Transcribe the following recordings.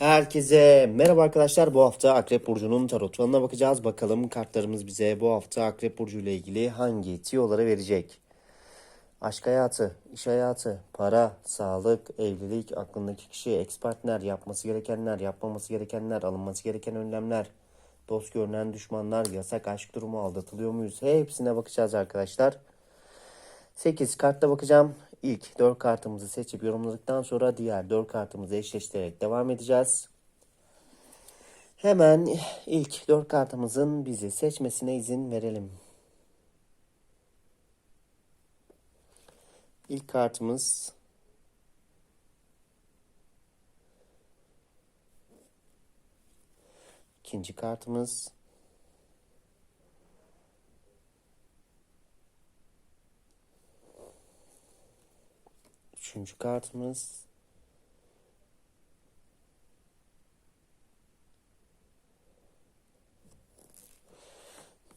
Herkese merhaba arkadaşlar. Bu hafta Akrep Burcu'nun tarot falına bakacağız. Bakalım kartlarımız bize bu hafta Akrep Burcu ile ilgili hangi tiyoları verecek? Aşk hayatı, iş hayatı, para, sağlık, evlilik, aklındaki kişi, ex partner, yapması gerekenler, yapmaması gerekenler, alınması gereken önlemler, dost görünen düşmanlar, yasak aşk durumu, aldatılıyor muyuz? Hepsine bakacağız arkadaşlar. 8 kartla bakacağım. İlk 4 kartımızı seçip yorumladıktan sonra diğer 4 kartımızı eşleştirerek devam edeceğiz. Hemen ilk 4 kartımızın bizi seçmesine izin verelim. İlk kartımız ikinci kartımız Üçüncü kartımız.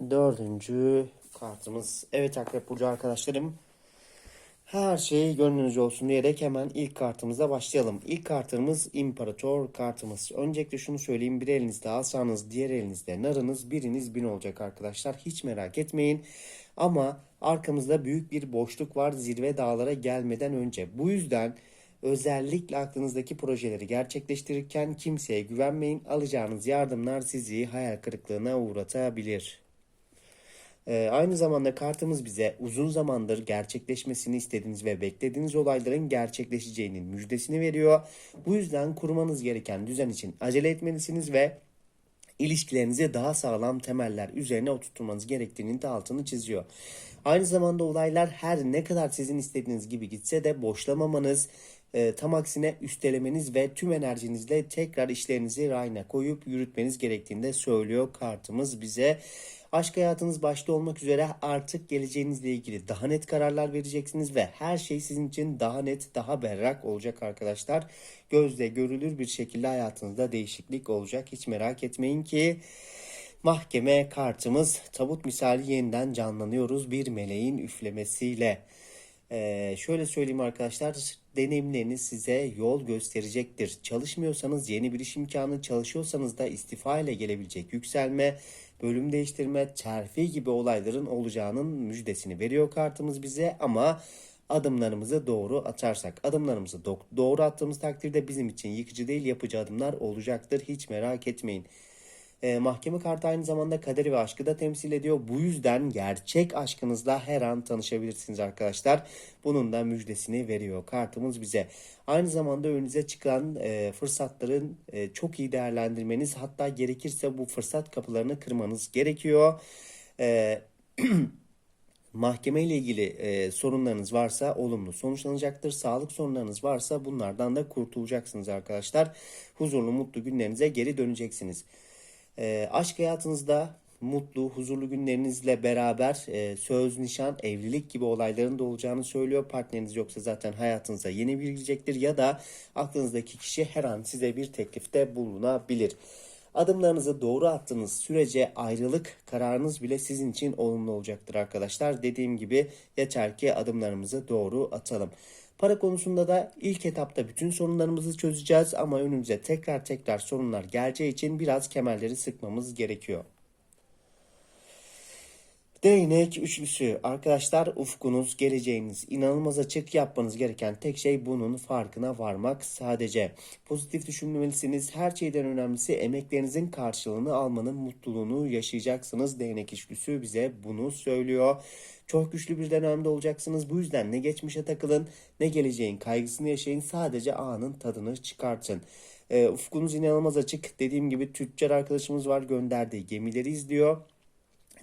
Dördüncü kartımız. Evet Akrep Burcu arkadaşlarım. Her şey gönlünüzce olsun diyerek hemen ilk kartımıza başlayalım. İlk kartımız İmparator kartımız. Öncelikle şunu söyleyeyim. Bir elinizde asanız, diğer elinizde narınız, biriniz bin olacak arkadaşlar. Hiç merak etmeyin. Ama arkamızda büyük bir boşluk var zirve dağlara gelmeden önce. Bu yüzden özellikle aklınızdaki projeleri gerçekleştirirken kimseye güvenmeyin. Alacağınız yardımlar sizi hayal kırıklığına uğratabilir. Ee, aynı zamanda kartımız bize uzun zamandır gerçekleşmesini istediğiniz ve beklediğiniz olayların gerçekleşeceğinin müjdesini veriyor. Bu yüzden kurmanız gereken düzen için acele etmelisiniz ve ilişkilerinizi daha sağlam temeller üzerine oturtmanız gerektiğinin de altını çiziyor. Aynı zamanda olaylar her ne kadar sizin istediğiniz gibi gitse de boşlamamanız, e, tam aksine üstelemeniz ve tüm enerjinizle tekrar işlerinizi rayına koyup yürütmeniz gerektiğini de söylüyor kartımız bize. Aşk hayatınız başta olmak üzere artık geleceğinizle ilgili daha net kararlar vereceksiniz ve her şey sizin için daha net, daha berrak olacak arkadaşlar. Gözle görülür bir şekilde hayatınızda değişiklik olacak. Hiç merak etmeyin ki mahkeme kartımız tabut misali yeniden canlanıyoruz bir meleğin üflemesiyle. Ee, şöyle söyleyeyim arkadaşlar deneyimleriniz size yol gösterecektir. Çalışmıyorsanız yeni bir iş imkanı, çalışıyorsanız da istifa ile gelebilecek yükselme, bölüm değiştirme, terfi gibi olayların olacağının müjdesini veriyor kartımız bize ama adımlarımızı doğru atarsak, adımlarımızı do- doğru attığımız takdirde bizim için yıkıcı değil yapıcı adımlar olacaktır. Hiç merak etmeyin. E, mahkeme kartı aynı zamanda kaderi ve aşkı da temsil ediyor. Bu yüzden gerçek aşkınızla her an tanışabilirsiniz arkadaşlar. Bunun da müjdesini veriyor kartımız bize. Aynı zamanda önünüze çıkan e, fırsatların e, çok iyi değerlendirmeniz hatta gerekirse bu fırsat kapılarını kırmanız gerekiyor. E, Mahkeme ile ilgili e, sorunlarınız varsa olumlu sonuçlanacaktır. Sağlık sorunlarınız varsa bunlardan da kurtulacaksınız arkadaşlar. Huzurlu mutlu günlerinize geri döneceksiniz. E, aşk hayatınızda mutlu, huzurlu günlerinizle beraber e, söz, nişan, evlilik gibi olayların da olacağını söylüyor. Partneriniz yoksa zaten hayatınıza yeni bir girecektir ya da aklınızdaki kişi her an size bir teklifte bulunabilir. Adımlarınızı doğru attığınız sürece ayrılık kararınız bile sizin için olumlu olacaktır arkadaşlar. Dediğim gibi yeter ki adımlarımızı doğru atalım. Para konusunda da ilk etapta bütün sorunlarımızı çözeceğiz ama önümüze tekrar tekrar sorunlar geleceği için biraz kemerleri sıkmamız gerekiyor. Değnek üçlüsü. Arkadaşlar ufkunuz, geleceğiniz inanılmaz açık. Yapmanız gereken tek şey bunun farkına varmak sadece. Pozitif düşünmelisiniz. Her şeyden önemlisi emeklerinizin karşılığını almanın mutluluğunu yaşayacaksınız. Değnek üçlüsü bize bunu söylüyor. Çok güçlü bir dönemde olacaksınız. Bu yüzden ne geçmişe takılın ne geleceğin kaygısını yaşayın. Sadece anın tadını çıkartın. E, ufkunuz inanılmaz açık. Dediğim gibi tüccar arkadaşımız var gönderdiği gemileri izliyor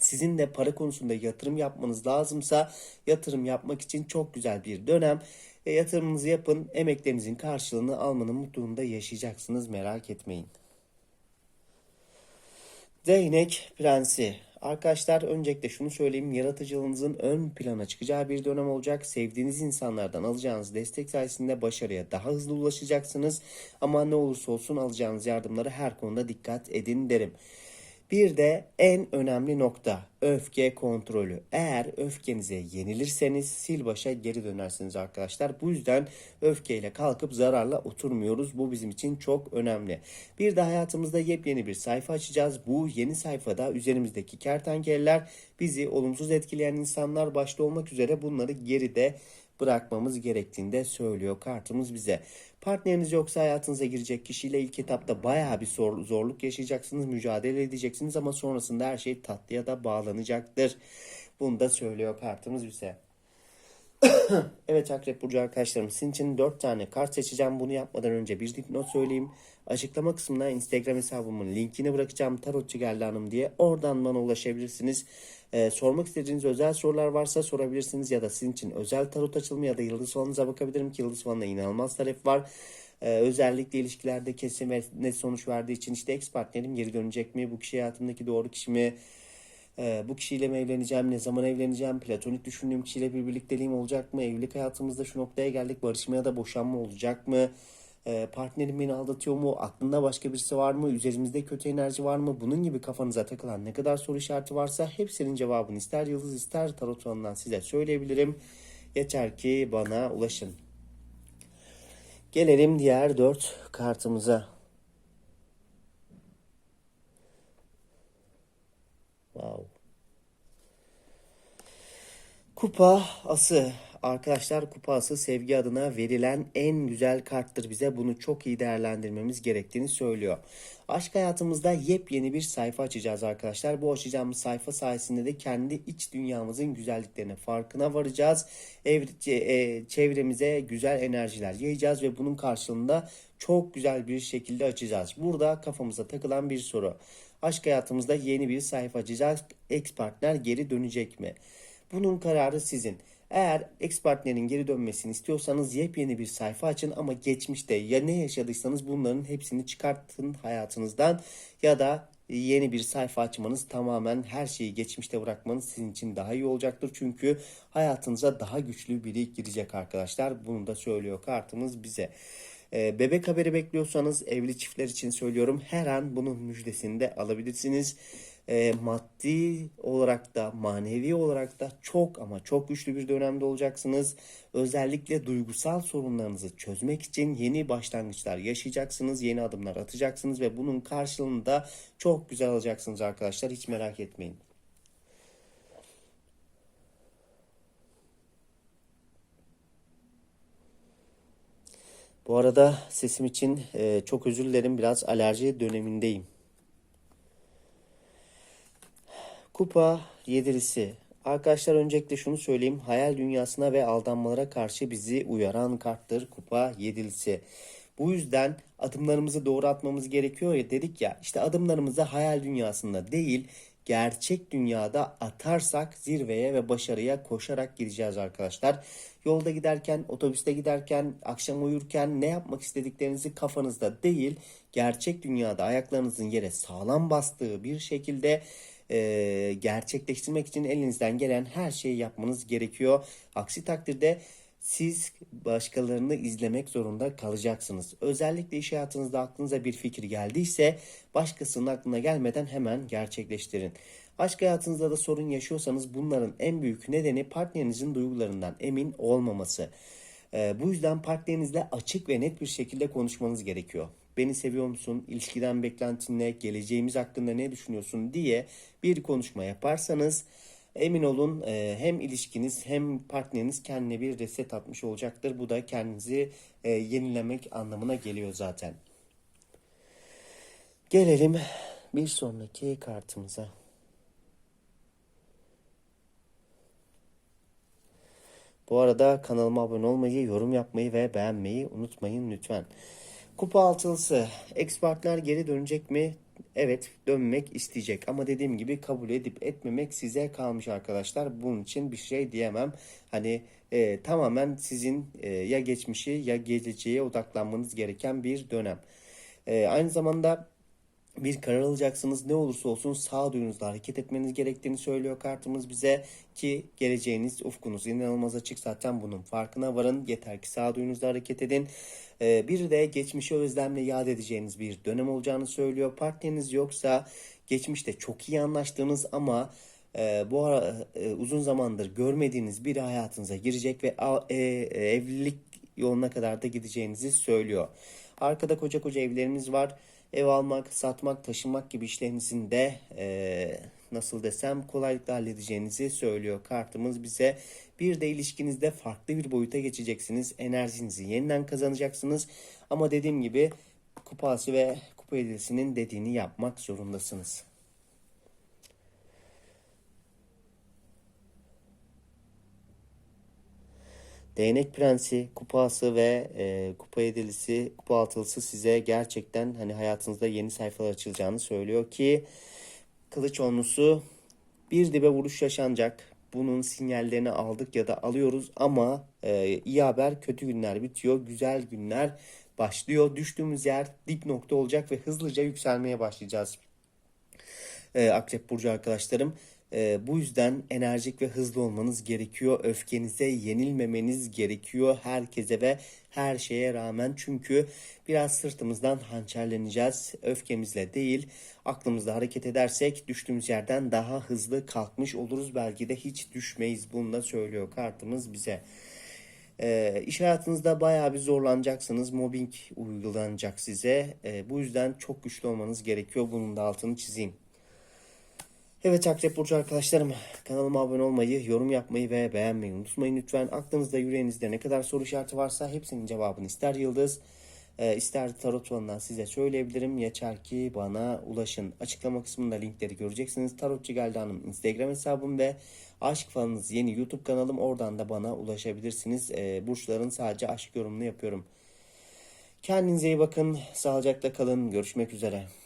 sizin de para konusunda yatırım yapmanız lazımsa yatırım yapmak için çok güzel bir dönem. E, yatırımınızı yapın, emeklerinizin karşılığını almanın mutluluğunu da yaşayacaksınız merak etmeyin. Değnek Prensi. Arkadaşlar öncelikle şunu söyleyeyim. Yaratıcılığınızın ön plana çıkacağı bir dönem olacak. Sevdiğiniz insanlardan alacağınız destek sayesinde başarıya daha hızlı ulaşacaksınız. Ama ne olursa olsun alacağınız yardımlara her konuda dikkat edin derim. Bir de en önemli nokta öfke kontrolü. Eğer öfkenize yenilirseniz sil başa geri dönersiniz arkadaşlar. Bu yüzden öfkeyle kalkıp zararla oturmuyoruz. Bu bizim için çok önemli. Bir de hayatımızda yepyeni bir sayfa açacağız. Bu yeni sayfada üzerimizdeki kertenkeleler bizi olumsuz etkileyen insanlar başta olmak üzere bunları geride bırakmamız gerektiğini de söylüyor kartımız bize. Partneriniz yoksa hayatınıza girecek kişiyle ilk etapta bayağı bir zor, zorluk yaşayacaksınız, mücadele edeceksiniz ama sonrasında her şey tatlıya da bağlanacaktır. Bunu da söylüyor kartımız bize. evet Akrep Burcu arkadaşlarım sizin için 4 tane kart seçeceğim. Bunu yapmadan önce bir dipnot söyleyeyim. Açıklama kısmına Instagram hesabımın linkini bırakacağım. Tarotçu geldi hanım diye. Oradan bana ulaşabilirsiniz. Ee, sormak istediğiniz özel sorular varsa sorabilirsiniz. Ya da sizin için özel tarot açılımı ya da yıldız falanıza bakabilirim ki yıldız falanına inanılmaz talep var. Ee, özellikle ilişkilerde kesin ve net sonuç verdiği için işte ex partnerim geri dönecek mi? Bu kişi hayatımdaki doğru kişi mi? Ee, bu kişiyle mi evleneceğim? Ne zaman evleneceğim? Platonik düşündüğüm kişiyle bir birlikteliğim olacak mı? Evlilik hayatımızda şu noktaya geldik. Barışma ya da boşanma olacak mı? Ee, partnerim beni aldatıyor mu? Aklında başka birisi var mı? Üzerimizde kötü enerji var mı? Bunun gibi kafanıza takılan ne kadar soru işareti varsa hepsinin cevabını ister yıldız ister tarot alanından size söyleyebilirim. Yeter ki bana ulaşın. Gelelim diğer dört kartımıza. Kupa ası. Arkadaşlar kupa ası sevgi adına verilen en güzel karttır bize. Bunu çok iyi değerlendirmemiz gerektiğini söylüyor. Aşk hayatımızda yepyeni bir sayfa açacağız arkadaşlar. Bu açacağımız sayfa sayesinde de kendi iç dünyamızın güzelliklerine farkına varacağız. Ev, e, çevremize güzel enerjiler yayacağız ve bunun karşılığında çok güzel bir şekilde açacağız. Burada kafamıza takılan bir soru. Aşk hayatımızda yeni bir sayfa açacağız. Ex partner geri dönecek mi? Bunun kararı sizin. Eğer ex partnerin geri dönmesini istiyorsanız yepyeni bir sayfa açın ama geçmişte ya ne yaşadıysanız bunların hepsini çıkartın hayatınızdan ya da yeni bir sayfa açmanız tamamen her şeyi geçmişte bırakmanız sizin için daha iyi olacaktır. Çünkü hayatınıza daha güçlü biri girecek arkadaşlar. Bunu da söylüyor kartımız bize. Ee, bebek haberi bekliyorsanız evli çiftler için söylüyorum her an bunun müjdesini de alabilirsiniz. Ee, maddi olarak da manevi olarak da çok ama çok güçlü bir dönemde olacaksınız. Özellikle duygusal sorunlarınızı çözmek için yeni başlangıçlar yaşayacaksınız, yeni adımlar atacaksınız ve bunun karşılığında çok güzel alacaksınız arkadaşlar. Hiç merak etmeyin. Bu arada sesim için e, çok özür dilerim. Biraz alerji dönemindeyim. Kupa yedilisi. Arkadaşlar öncelikle şunu söyleyeyim. Hayal dünyasına ve aldanmalara karşı bizi uyaran karttır kupa yedilisi. Bu yüzden adımlarımızı doğru atmamız gerekiyor ya dedik ya işte adımlarımızı hayal dünyasında değil gerçek dünyada atarsak zirveye ve başarıya koşarak gideceğiz arkadaşlar. Yolda giderken, otobüste giderken, akşam uyurken ne yapmak istediklerinizi kafanızda değil gerçek dünyada ayaklarınızın yere sağlam bastığı bir şekilde e, gerçekleştirmek için elinizden gelen her şeyi yapmanız gerekiyor. Aksi takdirde siz başkalarını izlemek zorunda kalacaksınız. Özellikle iş hayatınızda aklınıza bir fikir geldiyse başkasının aklına gelmeden hemen gerçekleştirin. Aşk hayatınızda da sorun yaşıyorsanız bunların en büyük nedeni partnerinizin duygularından emin olmaması. Bu yüzden partnerinizle açık ve net bir şekilde konuşmanız gerekiyor. Beni seviyor musun? İlişkiden beklentin ne? Geleceğimiz hakkında ne düşünüyorsun diye bir konuşma yaparsanız emin olun e, hem ilişkiniz hem partneriniz kendine bir reset atmış olacaktır. Bu da kendinizi e, yenilemek anlamına geliyor zaten. Gelelim bir sonraki kartımıza. Bu arada kanalıma abone olmayı, yorum yapmayı ve beğenmeyi unutmayın lütfen. Kupa altılısı. Ex partner geri dönecek mi? Evet dönmek isteyecek ama dediğim gibi kabul edip etmemek size kalmış arkadaşlar. Bunun için bir şey diyemem. Hani e, tamamen sizin e, ya geçmişi ya geleceğe odaklanmanız gereken bir dönem. E, aynı zamanda bir karar alacaksınız. Ne olursa olsun sağduyunuzla hareket etmeniz gerektiğini söylüyor kartımız bize ki geleceğiniz ufkunuz inanılmaz açık zaten bunun farkına varın. Yeter ki sağduyunuzla hareket edin. Ee, bir de geçmişi özlemle yad edeceğiniz bir dönem olacağını söylüyor. Partneriniz yoksa geçmişte çok iyi anlaştığınız ama e, bu ara e, uzun zamandır görmediğiniz biri hayatınıza girecek ve a- e, evlilik yoluna kadar da gideceğinizi söylüyor. Arkada koca koca evleriniz var. Ev almak, satmak, taşınmak gibi işlerinizin de e, nasıl desem kolaylıkla halledeceğinizi söylüyor kartımız bize. Bir de ilişkinizde farklı bir boyuta geçeceksiniz. Enerjinizi yeniden kazanacaksınız. Ama dediğim gibi kupası ve kupa edilisinin dediğini yapmak zorundasınız. Değnek Prensi, Kupası ve e, Kupa Yedilisi, Kupa Altılısı size gerçekten hani hayatınızda yeni sayfalar açılacağını söylüyor ki Kılıç Onlusu bir dibe vuruş yaşanacak. Bunun sinyallerini aldık ya da alıyoruz ama e, iyi haber kötü günler bitiyor. Güzel günler başlıyor. Düştüğümüz yer dip nokta olacak ve hızlıca yükselmeye başlayacağız e, Akrep Burcu arkadaşlarım. E, bu yüzden enerjik ve hızlı olmanız gerekiyor. Öfkenize yenilmemeniz gerekiyor herkese ve her şeye rağmen. Çünkü biraz sırtımızdan hançerleneceğiz. Öfkemizle değil, aklımızla hareket edersek düştüğümüz yerden daha hızlı kalkmış oluruz. Belki de hiç düşmeyiz. Bunu da söylüyor kartımız bize. E, iş hayatınızda bayağı bir zorlanacaksınız. Mobbing uygulanacak size. E, bu yüzden çok güçlü olmanız gerekiyor. Bunun da altını çizeyim. Evet Akrep Burcu arkadaşlarım kanalıma abone olmayı, yorum yapmayı ve beğenmeyi unutmayın lütfen. Aklınızda yüreğinizde ne kadar soru işareti varsa hepsinin cevabını ister Yıldız e, ister Tarot Falından size söyleyebilirim. Yeter ki bana ulaşın. Açıklama kısmında linkleri göreceksiniz. Tarotçu Geldan'ın Instagram hesabım ve Aşk Falınız yeni YouTube kanalım. Oradan da bana ulaşabilirsiniz. E, burçların sadece aşk yorumunu yapıyorum. Kendinize iyi bakın. Sağlıcakla kalın. Görüşmek üzere.